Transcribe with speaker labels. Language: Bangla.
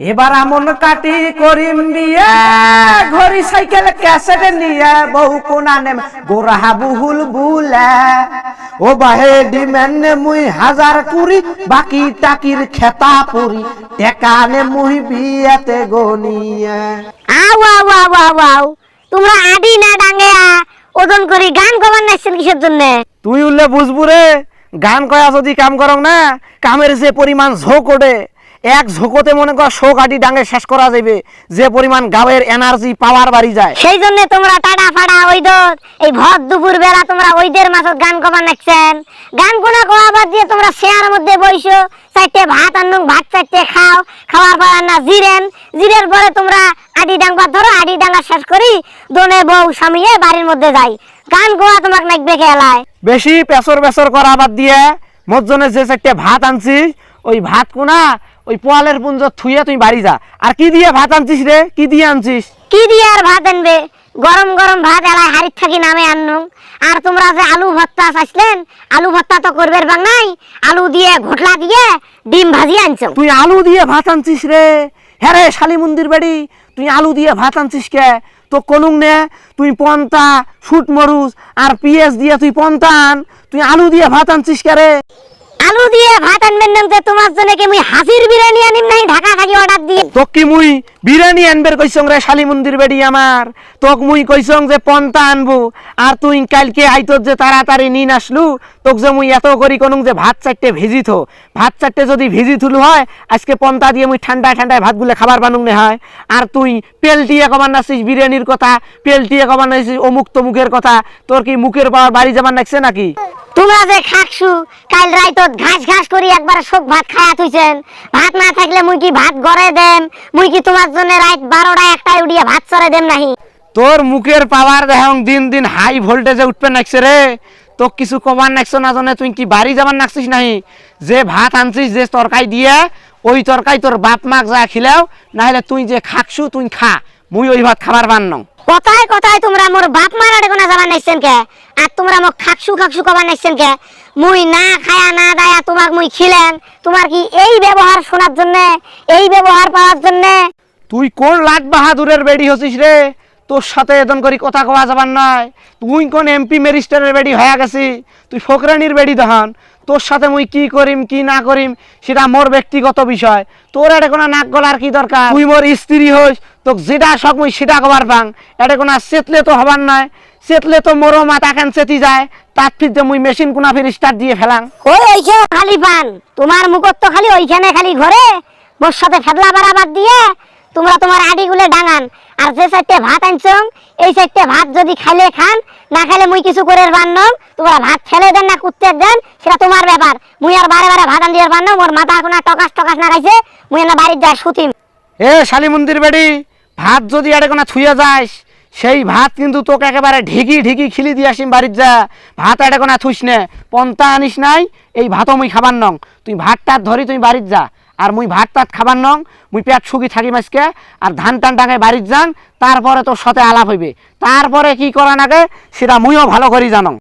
Speaker 1: এবার আমন কাটি করিম বিয়ে ঘড়ি সাইকেল ক্যাসেট নিয়ে বহু কোনা নেম গোরাহা বহুল বুলে। ও বাহে ডিমেন মুই হাজার কুড়ি বাকি টাকির খেতা পুরি টেকা নে মুই বিয়েতে গনিয়ে।
Speaker 2: আও আও আও আও আও তোমরা আডি না ডাঙ্গে ওজন করি গান কমান নাইছেন কিসের জন্য?
Speaker 1: তুই উল্লে বুঝবু রে গান কয়া যদি কাম করং না কামের যে পরিমাণ ঝোঁক ওঠে এক ঝোঁকতে মনে কর শোক আটি ডাঙে শেষ করা যাবে যে পরিমাণ গাবের এনার্জি পাওয়ার বাড়ি যায়।
Speaker 2: সেই জন্য তোমরা টাটা ফাড়া ওইদর এই ভর দুপুর বেলা তোমরা ওইদের মাছত গান কমান নাচছেন গান কোনা কোয়া বাদ দিয়ে তোমরা শেয়ার মধ্যে বইসো চারটে ভাত আনুন ভাত চারটে খাও খাওয়ার পর না জিরেন। জিরের পরে তোমরা আডি ডাঙ্গা ধরো আডি ডাঙ্গা শেষ করি দোনে বউ স্বামীয়ে বাড়ির মধ্যে যাই। গান কোয়া তোমাকে নাচবে খেলায়।
Speaker 1: বেশি পেছর পেছর করা বাদ দিয়ে মজ্জনে যে চারটে ভাত আনছিস ওই ভাত কোনা ওই পোয়ালের পুঞ্জ থুয়ে তুই বাড়ি যা। আর কি দিয়ে ভাত আনছিস রে? কি দিয়ে আনছিস?
Speaker 2: কি দিয়ে আর ভাত আনবে গরম গরম ভাত এলায় হাড়ির থাকি নামে আননু আর তোমরা যে আলু ভর্তা চাইছিলেন আলু ভর্তা তো করবে বাং নাই। আলু দিয়ে ঘোটলা দিয়ে ডিম ভাজি আনছো
Speaker 1: তুই আলু দিয়ে ভাত আনছিস রে? হ্যাঁ রে শালি মন্দির বাড়ি তুই আলু দিয়ে ভাত আনছিস কে? তো কনুং নে তুই পন্তা শুট মরুচ আর পিএস দিয়ে তুই পন্তা আন। তুই আলু দিয়ে ভাত আনছিস কে রে?
Speaker 2: আলু দিয়ে ভাত আনবেন না তো তোমার জন্য কি মুই হাসির বিরিয়ানি আনিম নাই? ঢাকা থাকি অর্ডার দিয়ে।
Speaker 1: তোক কি মুই বিরিয়ানি আনবের কইসং রে, শালি মন্দির বেড়ি আমার? তোক মুই কইসং যে পন্তা আনব। আর তুই কালকে আইতর যে তাড়াতাড়ি নিন আসলু, তোক যে মুই এত করি কোনুং যে ভাত চারটে ভেজি থো ভাত চারটে যদি ভেজি থুলু হয়, আজকে পন্তা দিয়ে মুই ঠান্ডা ঠান্ডায় ভাতগুলো খাবার বানুং নে হয়। আর তুই পেলটিয়ে কমান নাছিস বিরিয়ানির কথা, পেলটিয়ে কমান নাছিস অমুক তমুকের কথা, তোর কি মুখের পাওয়ার বাড়ি যাবার নাকছে নাকি?
Speaker 2: তোমরা যে খাকছু কাল রাইতত ঘাস ঘাস করি একবার শোক ভাত খায়া তুইছেন ভাত না থাকলে মুই কি ভাত গড়ে দেম? মুই কি তোমার জন্য রাত বারোটা একটায় উঠিয়ে ভাত চড়ে দেম নাহি?
Speaker 1: তোর মুখের পাওয়ার দেখ দিন দিন হাই ভোল্টেজে উঠবে নাকছে রে। তোক কিছু কবার নাকছো না জানে, তুই কি বাড়ি যাবার নাকছিস নাহি? যে ভাত আনছিস, যে তরকারি দিয়ে, ওই তরকারি তোর বাপ মাক যা খিলাও, নাহলে তুই যে খাকছু তুই খা। মুই ওই ভাত খাবার বান্ন
Speaker 2: কথায় কথায় তোমরা মোর বাপ মারা কোনা যাবার নাইছেন কে। আর তোমরা মোক খাকসু খাকসু কবার নাইছেন কে। মুই না খায়া, না দায়া তোমাক মুই খিলেন। তোমার কি এই ব্যবহার শোনার জন্য, এই ব্যবহার পাওয়ার জন্য?
Speaker 1: তুই কোন লাট বাহাদুরের বেডি হছিস রে? তোর সাথে এদন করি কথা কওয়া যাবার নাই। তুই কোন এমপি মেরিস্টারের বেডি হয়ে গেছি? তুই ফকরানির বেডি দহান তোর সাথে মুই কি করিম, কি না করিম, সেটা মোর ব্যক্তিগত বিষয়। তোর এটা কোনো নাক গলার কি দরকার? তুই মোর স্ত্রী হইস, তোক যেটা শখ মুই সেটা কবার পাং। এটা কোনো চেতলে তো হবার নয় চেতলে তো মোরও মাথা কেন চেতি যায়? তার ফিরতে মুই মেশিন কোনা ফির স্টার্ট দিয়ে ফেলাং।
Speaker 2: ওই ওইখানে খালি পান। তোমার মুখত তো খালি ওইখানে খালি ঘরে। মোর সাথে ফেদলা বাড়াবার দিয়ে তোমরা তোমার আডিগুলো ডাঙান। আর যে চারটে ভাত আনছং, এই চারটে ভাত যদি খাইলে খান, না খাইলে মুই কিছু করে বান্নম তোমরা ভাত ফেলে দেন না কুত্তে দেন, সেটা তোমার ব্যাপার। মুই আর বারে বারে ভাত আনতে বান্নম মোর মাথা কোনো টকাস টকাস না খাইছে মুই না বাড়ির যায় শুতিম।
Speaker 1: এ শালি মন্দির বাড়ি, ভাত যদি আরে কোনো ছুঁয়ে যাস সেই ভাত কিন্তু তোকে একেবারে ঢিকি ঢিকি খিলি দিয়ে আসিম বাড়ির যা। ভাত এটা কোনো থুইস নে পন্তা আনিস নাই, এই ভাতও মুই খাবার নং তুই ভাতটা ধরি, তুই বাড়ির যা। আর মুই ভাত তাত খাবার নং, মুই পেট শুকি থাকি মাসকে আর ধান টান টাঙে বাড়ির যান, তারপরে তোর সাথে আলাপ হইবে। তারপরে কি করা নাকে সেটা মুইও ভালো করি জানং।